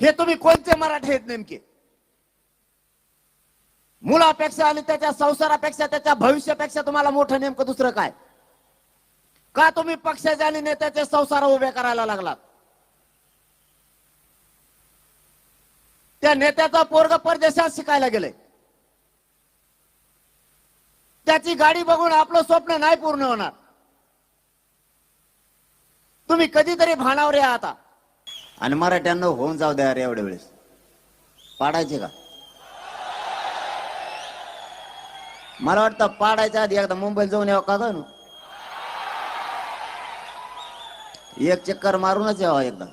हे तुम्ही कोणते मराठी आहेत नेमके? मुलापेक्षा आणि त्याच्या संसारापेक्षा त्याच्या भविष्यापेक्षा तुम्हाला मोठं नेमकं दुसरं काय? का तुम्ही पक्षाचे आणि नेत्याचे संसार उभे करायला लागलात? त्या नेत्याचा पोरग परदेशात शिकायला गेलंय. त्याची गाडी बघून आपलं स्वप्न नाही पूर्ण होणार. तुम्ही कधीतरी भाणावर या आता. आणि मराठ्यांना होऊन जाऊ द्या रे एवढ्या वेळेस. पाडायचे का? मला वाटतं पाडायच्या आधी एकदा मुंबईला जाऊन यावं का गं? एक चक्कर मारूनच यावं एकदा.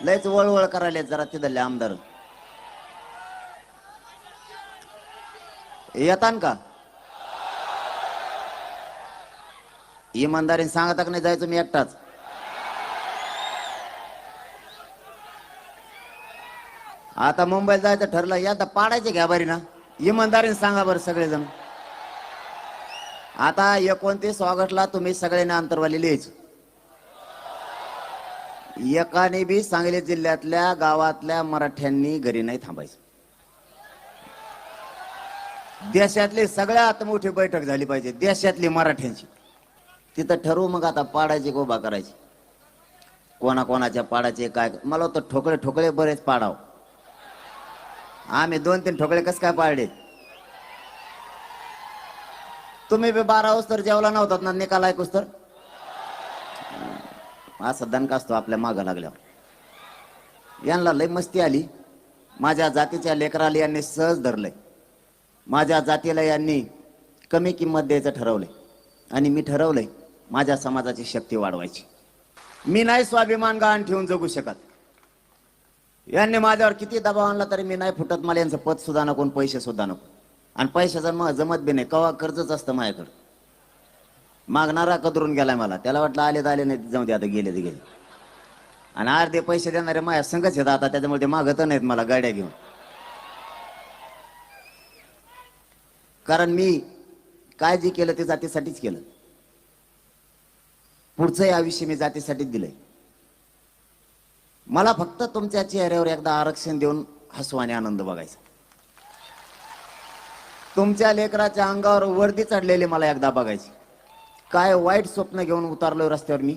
लयच वळवळ करायला जरा तिथले आमदार. येतान का? इमानदारीने सांगता का नाही जायचं मी एकटाच? आता मुंबईला जायचं ठरलं या आता पाडायचे घ्या बरी ना. इमानदारीने सांगा बरं सगळेजण. आता एकोणतीस ऑगस्टला तुम्ही सगळ्यांना अंतरवाली लिहायच एकाने बी सांगली जिल्ह्यातल्या गावातल्या मराठ्यांनी घरी नाही थांबायचं. देशातली सगळ्यात मोठी बैठक झाली पाहिजे देशातली मराठ्यांची. तिथं ठरवू मग आता पाडायची गोबा करायची. कोणाकोणाच्या पाडायचे काय मला तर ठोकळे ठोकळे बरेच पाडावं. आम्ही दोन तीन ठोकळे कस काय पाळले? तुम्ही बी बारा वाजता तर जेवला नव्हतात ना निकाल ऐकूस तर? असा दणका असतो आपल्या मागं लागल्यावर. यांना लय मस्ती आली. माझ्या जातीच्या लेकराला यांनी सहज धरलंय. माझ्या जातीला यांनी कमी किंमत द्यायचं ठरवलंय. आणि मी ठरवलंय माझ्या समाजाची शक्ती वाढवायची. मी नाही स्वाभिमान गहाण ठेवून जगू शकत. यांनी माझ्यावर किती दबाव आणला तरी मी नाही फुटत. मला यांचं पद सुद्धा नको पैसे सुद्धा नको. आणि पैशाचं मग जमत बी नाही. कवा कर्जच असतं माझ्याकडं. मागणारा कदरून गेलाय मला. त्याला वाटलं आले तर आले नाही जाऊ दे आता गेले ते गेले आणि अर्धे पैसे देणारे माझ्या संघच येतात आता. त्याच्यामुळे ते मागत नाहीत मला गाड्या घेऊन. कारण मी काय जे केलं ते जातीसाठीच केलं. पुढचंही आयुष्य मी जातीसाठीच दिलंय. मला फक्त तुमच्या चेहऱ्यावर एकदा आरक्षण देऊन हसू आणि आनंद बघायचा. तुमच्या लेकराच्या अंगावर वर्दी चढलेली मला एकदा बघायची. काय वाईट स्वप्न घेऊन उतारलोय रस्त्यावर मी.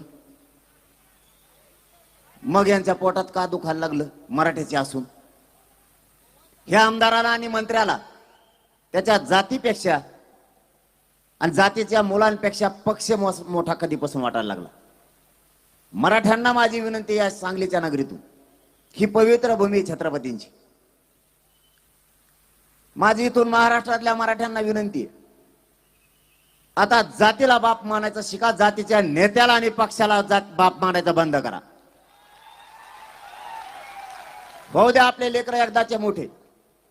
मग यांच्या पोटात का दुखायला लागलं मराठीचे असून. ह्या आमदाराला आणि मंत्र्याला त्याच्या जातीपेक्षा आणि जातीच्या मुलांपेक्षा पक्ष मोठा कधीपासून वाटायला लागला. मराठ्यांना माझी विनंती आहे सांगलीच्या नगरीतून. ही पवित्र भूमी आहे छत्रपतींची. माझी इथून महाराष्ट्रातल्या मराठ्यांना विनंती आहे. आता जातीला बाप मानायचं शिका जातीच्या नेत्याला आणि पक्षाला जात बाप मानायचं बंद करा. भाऊ आपले लेकर एकदाचे मोठे.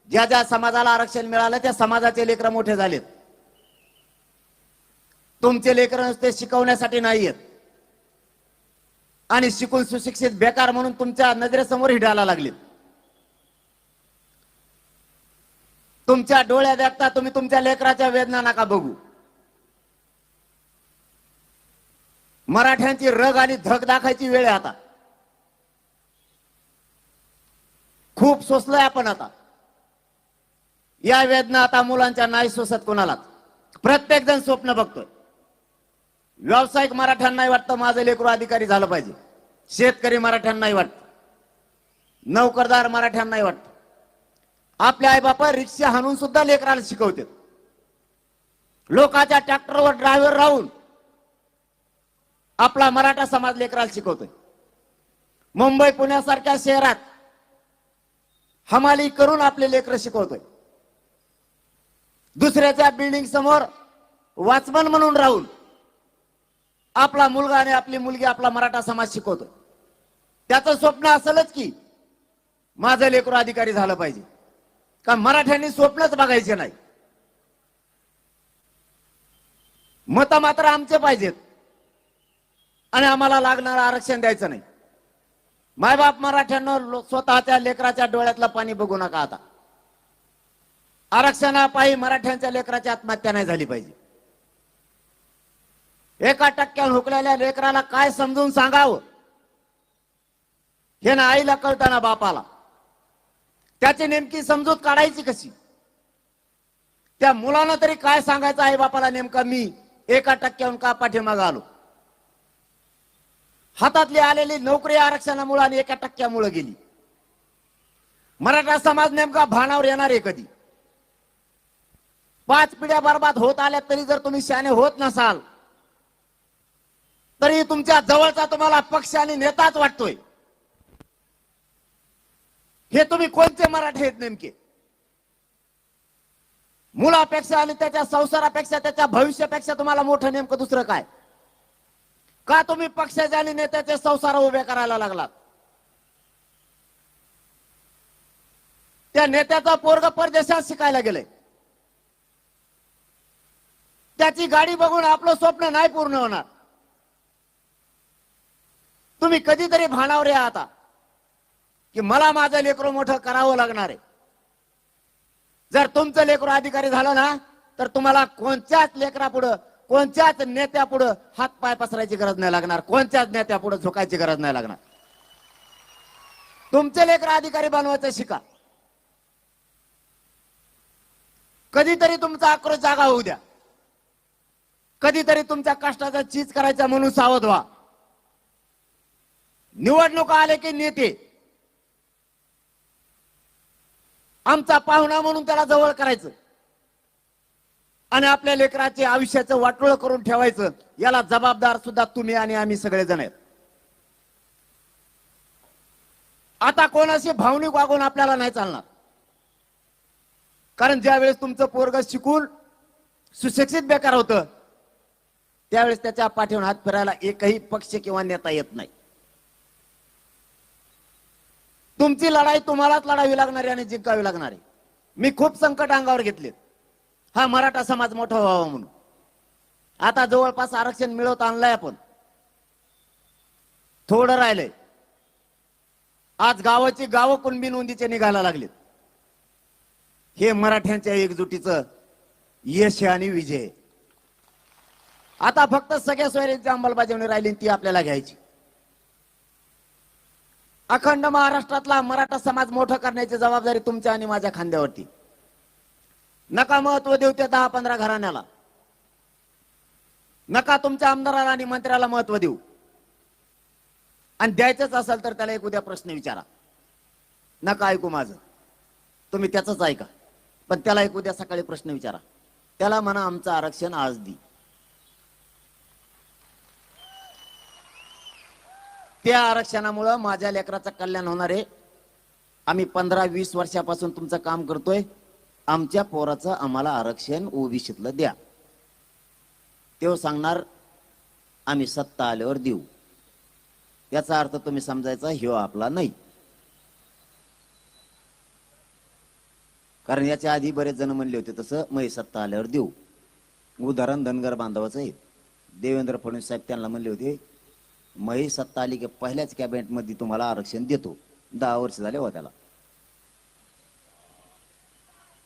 ज्या ज्या समाजाला आरक्षण मिळालं त्या समाजाचे लेकर मोठे झालेत. तुमचे लेकर नुसते शिकवण्यासाठी नाही आहेत आणि शिकून सुशिक्षित बेकार म्हणून तुमच्या नजरेसमोर हिडायला लागले तुमच्या डोळ्या देखता तुम्ही तुमच्या लेकराच्या वेदना नका बघू. मराठ्यांची रग आणि धग दाखायची वेळ आहे आता. खूप सोसलोय आपण आता. या वेदना आता मुलांच्या नाही सोसत कोणालाच. प्रत्येक जण स्वप्न बघतोय. व्यावसायिक मराठ्यांनाही वाटतं माझं लेकरू अधिकारी झालं पाहिजे. शेतकरी मराठ्यांनाही वाटतं. नोकरदार मराठ्यांनाही वाटतं. आपले आई बापा रिक्षा हाणून सुद्धा लेकराला शिकवते लोकांच्या ट्रॅक्टरवर ड्रायव्हर राहून आपला मराठा समाज लेकराला शिकवतोय. मुंबई पुण्यासारख्या शहरात हमाली करून आपले लेकर शिकवतोय. दुसऱ्याच्या बिल्डिंग समोर वाचमन म्हणून राहून आपला मुलगा आणि आपली मुलगी आपला मराठा समाज शिकवतो. त्याचं स्वप्न असलच की माझं लेकरू अधिकारी झालं पाहिजे. का मराठ्यांनी स्वप्नच बघायचे नाही. मत मात्र आमचे पाहिजेत. आणि आम्हाला लागणारं आरक्षण द्यायचं नाही. मायबाप मराठ्यांना लो- स्वतःच्या लेकराच्या डोळ्यातलं पाणी बघू नका आता. आरक्षणापायी मराठ्यांच्या लेकराची आत्महत्या नाही झाली पाहिजे. एका टक्क्यावर हुकलेल्या लेकराला काय समजून सांगावं? हे ना आईला कळताना बापाला. त्याची नेमकी समजूत काढायची कशी? त्या मुलानं तरी काय सांगायचं आहे बापाला नेमका? मी एका टक्क्याहून का पाठीमागं आलो? हातातली आलेली नोकरी आरक्षणामुळे आणि एका टक्क्यामुळे गेली. मराठा समाज नेमका भानावर येणार आहे कधी? पाच पिढ्या बर्बाद होत आल्या तरी जर तुम्ही शाने होत नसाल तरी तुमच्या जवळचा तुम्हाला पक्ष आणि नेताच वाटतोय. हे तुम्ही कोणते मराठी आहेत नेमके? मुलापेक्षा आणि त्याच्या संसारापेक्षा त्याच्या भविष्यापेक्षा तुम्हाला मोठं नेमकं दुसरं काय? का तुम्ही पक्षाचे आणि नेत्याचे संसार उभे करायला लागलात? त्या नेत्याचा पोरग परदेशात शिकायला गेलंय. त्याची गाडी बघून आपलं स्वप्न नाही पूर्ण होणार. तुम्ही कधीतरी भाणावर या आता की मला माझं लेकरू मोठं करावं लागणार आहे. जर तुमचं लेकरू अधिकारी झालं ना तर तुम्हाला कोणत्याच लेकरा पुढं कोणत्याच नेत्या पुढं हात पाय पसरायची गरज नाही लागणार कोणत्याच नेत्या पुढं झुकायची गरज नाही लागणार. तुमचे लेकर अधिकारी बनवायचं शिका. कधीतरी तुमचा आक्रोश जागा होऊ द्या. कधीतरी तुमच्या कष्टाचा चीज करायचा म्हणून सावध व्हा. निवडणूक आले की नेते. आमचा पाहुणा म्हणून त्याला जवळ करायचं. आणि आपल्या लेकराचे आयुष्याचं वाटोळ करून ठेवायचं. याला जबाबदार सुद्धा तुम्ही आणि आम्ही सगळेजण आहेत. आता कोणाशी भावनिक वागून आपल्याला नाही चालणार. कारण ज्यावेळेस तुमचं पोरग शिकून सुशिक्षित बेकार होतं त्यावेळेस त्याच्या पाठीवर हात फिरायला एकही पक्ष किंवा नेता येत नाही. तुमची लढाई तुम्हालाच लढावी लागणारी आणि जिंकावी आहे मी खूप संकट अंगावर घेतलेत. हा मराठा समाज मोठा व्हावा म्हणून. आता जवळपास आरक्षण मिळवत आणलंय आपण. थोडं राहिलंय. आज गावाची गावं कुणबी नोंदीचे निघायला लागलेत. हे मराठ्यांच्या एकजुटीचं यश आणि विजय आता फक्त सगळ्या सोयऱ्यांची अंमलबजावणी राहिली ती आपल्याला घ्यायची. अखंड महाराष्ट्रातला मराठा समाज मोठा करण्याची जबाबदारी तुमच्या आणि माझ्या खांद्यावरती. नका महत्त्व देऊ त्या दहा पंधरा घराण्याला. नका तुमच्या आमदाराला आणि मंत्र्याला महत्त्व देऊ. आणि द्यायचंच असेल तर त्याला एक उद्या प्रश्न विचारा. नका ऐकू माझं. तुम्ही त्याच ऐका. पण त्याला एक उद्या सकाळी प्रश्न विचारा. त्याला म्हणा आमचं आरक्षण आज दी. त्या आरक्षणामुळं माझ्या लेकराचं कल्याण होणार आहे. आम्ही पंधरा वीस वर्षापासून तुमचं काम करतोय. आमच्या पोराचं आम्हाला आरक्षण ओबीसीतलं द्या. तेव्हा सांगणार आम्ही सत्ता आल्यावर देऊ. याचा अर्थ तुम्ही समजायचा ह्यो आपला नाही. कारण याच्या आधी बरेच जण म्हणले होते तसं मै सत्ता आल्यावर देऊ. उदाहरण धनगर बांधवाचं आहे. देवेंद्र फडणवीस साहेब त्यांना म्हणले होते महेश सत्ता आली की पहिल्याच कॅबिनेटमध्ये तुम्हाला आरक्षण देतो. दहा वर्ष झाले हो त्याला.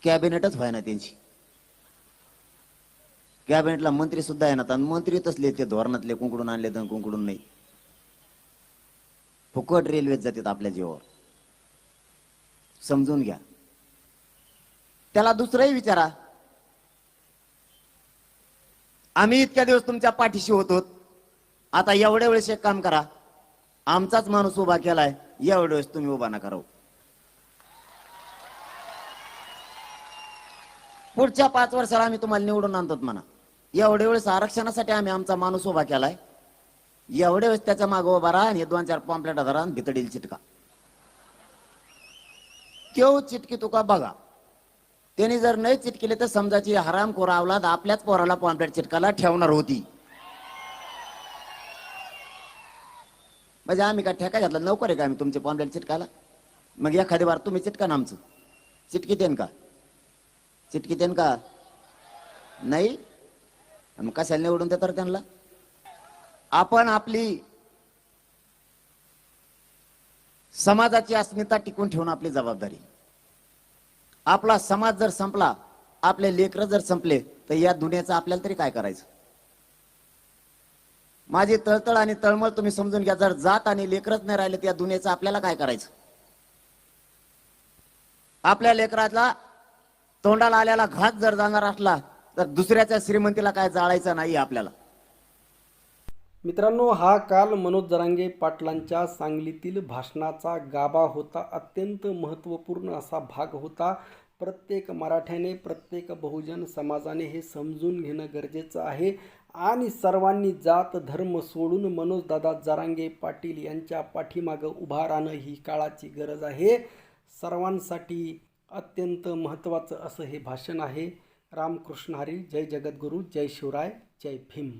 कॅबिनेटच व्हायना त्यांची. कॅबिनेटला मंत्री सुद्धा येणार आणि मंत्री तसले ते धोरणातले कुंकडून आणले तर कुंकडून नाही. फुकट रेल्वेत जातात आपल्या जीवावर. समजून घ्या. त्याला दुसरंही विचारा. आम्ही इतक्या दिवस तुमच्या पाठीशी होतो आता एवढ्या वेळेस एक काम करा. आमचाच माणूस उभा केलाय एवढ्या वेळेस तुम्ही उभा ना करा पुढच्या पाच वर्षाला आम्ही तुम्हाला निवडून आणतो म्हणा. एवढ्या वेळेस आरक्षणासाठी आम्ही आमचा माणूस उभा केलाय. एवढ्या वेळेस त्याच्या मागं उभा राहा आणि हे दोन चार पॉम्पलेट धरा आणि भितडील चिटका. केव चिटकी तुका बघा. त्यांनी जर नाही चिटकेले तर समजाची हराम कोरावलाद आपल्याच पोराला पॉम्पलेट चिटकाला ठेवणार होती. म्हणजे आम्ही काय ठेका घातला? नोकर आहे का आम्ही तुमचे पॉम्पलेट चिटकाला मग एखादी वार तुम्ही चिटका ना आमचं. चिटकी देन का? चिटकी देन का? नाही? मग कशाला निवडून देतात त्यांना? आपण आपली समाजाची अस्मिता टिकून ठेवणं आपली जबाबदारी. आपला समाज जर संपला आपले लेकर जर संपले तर या दुनियाचं आपल्याला तरी काय करायचं? माझी तळतळ आणि तळमळ तुम्ही समजून घ्या. जर जात आणि लेकरच नाही राहिले त्या दुनियेचं आपल्याला काय करायचं? आपल्या लेकराला तोंडाला आलेला घात जर जाणार असला तर दुसऱ्याच्या श्रीमंतीला काय जाळायचं नाही आपल्याला. मित्रांनो हा काल मनोज जरांगे पाटलांच्या सांगलीतील भाषणाचा गाभा होता. अत्यंत महत्त्वपूर्ण असा भाग होता. प्रत्येक मराठ्याने प्रत्येक बहुजन समाजाने हे समजून घेणं गरजेचं आहे. आणि सर्वांनी जात धर्म सोडून मनोजदादा जरांगे पाटील यांच्या पाठीमागं उभा राहणं ही काळाची गरज आहे. सर्वांसाठी अत्यंत महत्त्वाचं असं हे भाषण आहे. रामकृष्ण हरी जय जगद्गुरू जय शिवराय जय भीम.